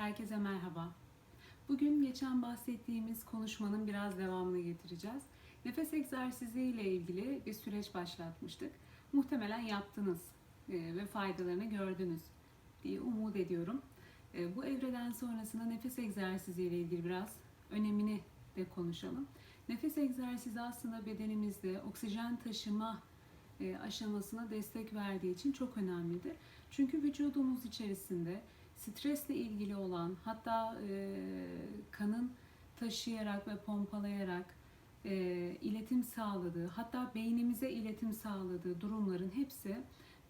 Herkese merhaba. Bugün geçen bahsettiğimiz konuşmanın biraz devamını getireceğiz. Nefes egzersizi ile ilgili bir süreç başlatmıştık. Muhtemelen yaptınız e, ve faydalarını gördünüz diye umut ediyorum. E, Bu evreden sonrasında nefes egzersizi ile ilgili biraz önemini de konuşalım. Nefes egzersizi aslında bedenimizde oksijen taşıma e, aşamasına destek verdiği için çok önemlidir. Çünkü vücudumuz içerisinde stresle ilgili olan hatta e, kanın taşıyarak ve pompalayarak e, iletim sağladığı hatta beynimize iletim sağladığı durumların hepsi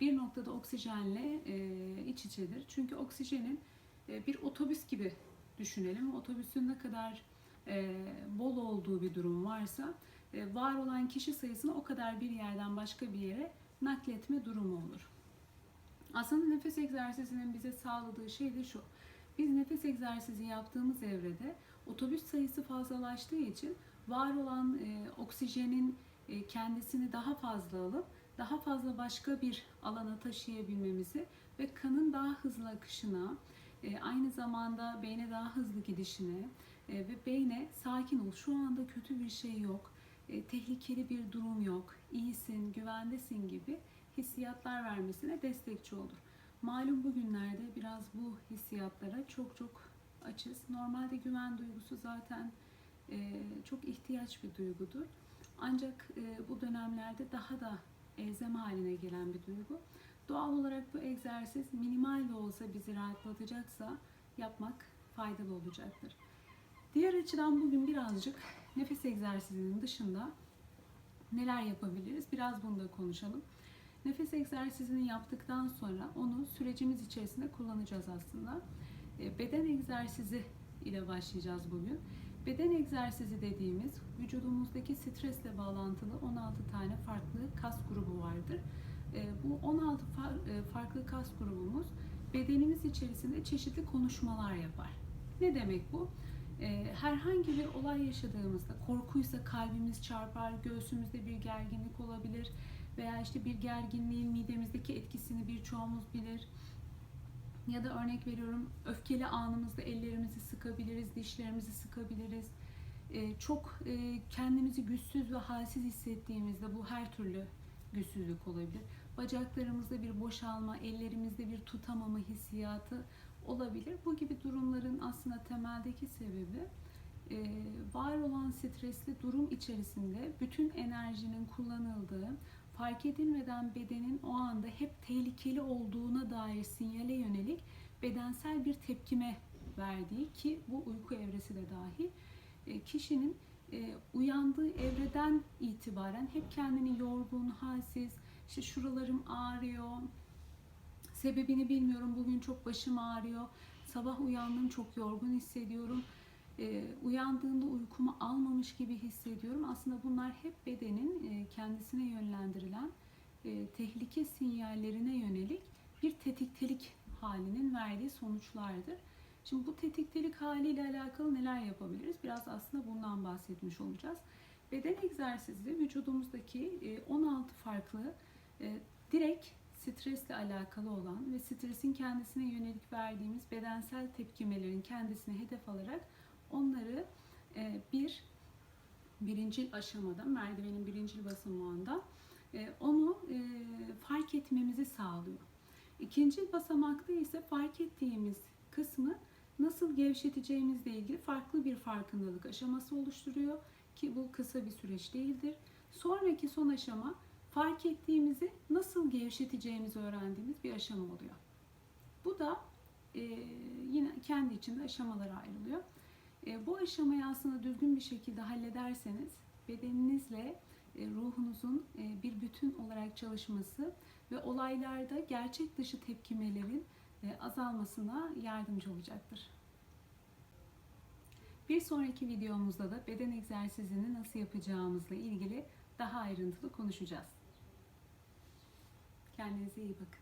bir noktada oksijenle e, iç içedir. Çünkü oksijenin e, bir otobüs gibi düşünelim. Otobüsün ne kadar e, bol olduğu bir durum varsa e, var olan kişi sayısını o kadar bir yerden başka bir yere nakletme durumu olur. Aslında nefes egzersizinin bize sağladığı şey de şu. Biz nefes egzersizi yaptığımız evrede otobüs sayısı fazlalaştığı için var olan e, oksijenin e, kendisini daha fazla alıp daha fazla başka bir alana taşıyabilmemizi ve kanın daha hızlı akışına, e, aynı zamanda beyne daha hızlı gidişine e, ve beyne sakin ol, şu anda kötü bir şey yok, e, tehlikeli bir durum yok, iyisin, güvendesin gibi hissiyatlar vermesine destekçi olur. Malum bugünlerde biraz bu hissiyatlara çok çok açız. Normalde güven duygusu zaten e, çok ihtiyaç bir duygudur. Ancak e, bu dönemlerde daha da elzem haline gelen bir duygu. Doğal olarak bu egzersiz minimal de olsa bizi rahatlatacaksa yapmak faydalı olacaktır. Diğer açıdan bugün birazcık nefes egzersizinin dışında neler yapabiliriz? Biraz bunu da konuşalım. Nefes egzersizini yaptıktan sonra onu sürecimiz içerisinde kullanacağız aslında. E, Beden egzersizi ile başlayacağız bugün. Beden egzersizi dediğimiz vücudumuzdaki stresle bağlantılı 16 tane farklı kas grubu vardır. E, Bu 16 far- e, farklı kas grubumuz bedenimiz içerisinde çeşitli konuşmalar yapar. Ne demek bu? Herhangi bir olay yaşadığımızda korkuysa kalbimiz çarpar, göğsümüzde bir gerginlik olabilir veya işte bir gerginliğin midemizdeki etkisini birçoğumuz bilir. Ya da örnek veriyorum öfkeli anımızda ellerimizi sıkabiliriz, dişlerimizi sıkabiliriz. Ee, çok e, kendimizi güçsüz ve halsiz hissettiğimizde bu her türlü güçsüzlük olabilir. Bacaklarımızda bir boşalma, ellerimizde bir tutamama hissiyatı olabilir. Bu gibi durumların aslında temeldeki sebebi e, var olan stresli durum içerisinde bütün enerjinin kullanıldığı, fark edilmeden bedenin o anda hep tehlikeli olduğuna dair sinyale yönelik bedensel bir tepkime verdiği ki bu uyku evresi de dahil e, kişinin e, uyandığı evreden itibaren hep kendini yorgun, halsiz, işte şuralarım ağrıyor, sebebini bilmiyorum, bugün çok başım ağrıyor, sabah uyandım çok yorgun hissediyorum, e, uyandığımda uykumu almamış gibi hissediyorum. Aslında bunlar hep bedenin e, kendisine yönlendirilen e, tehlike sinyallerine yönelik bir tetiktelik halinin verdiği sonuçlardır. Şimdi bu tetiktelik haliyle alakalı neler yapabiliriz? Biraz aslında bundan bahsetmiş olacağız. Beden egzersizi vücudumuzdaki e, 16 farklı e, direkt stresle alakalı olan ve stresin kendisine yönelik verdiğimiz bedensel tepkimelerin kendisine hedef alarak onları e, bir birincil aşamada, merdivenin birincil basamağında e, onu e, fark etmemizi sağlıyor. İkinci basamakta ise fark ettiğimiz kısmı nasıl gevşeteceğimizle ilgili farklı bir farkındalık aşaması oluşturuyor ki bu kısa bir süreç değildir. Sonraki son aşama fark ettiğimizi nasıl gevşeteceğimizi öğrendiğimiz bir aşama oluyor. Bu da e, yine kendi içinde aşamalara ayrılıyor. E, bu aşamayı aslında düzgün bir şekilde hallederseniz bedeninizle e, ruhunuzun e, bir bütün olarak çalışması ve olaylarda gerçek dışı tepkimelerin azalmasına yardımcı olacaktır. Bir sonraki videomuzda da beden egzersizini nasıl yapacağımızla ilgili daha ayrıntılı konuşacağız. Kendinize iyi bakın.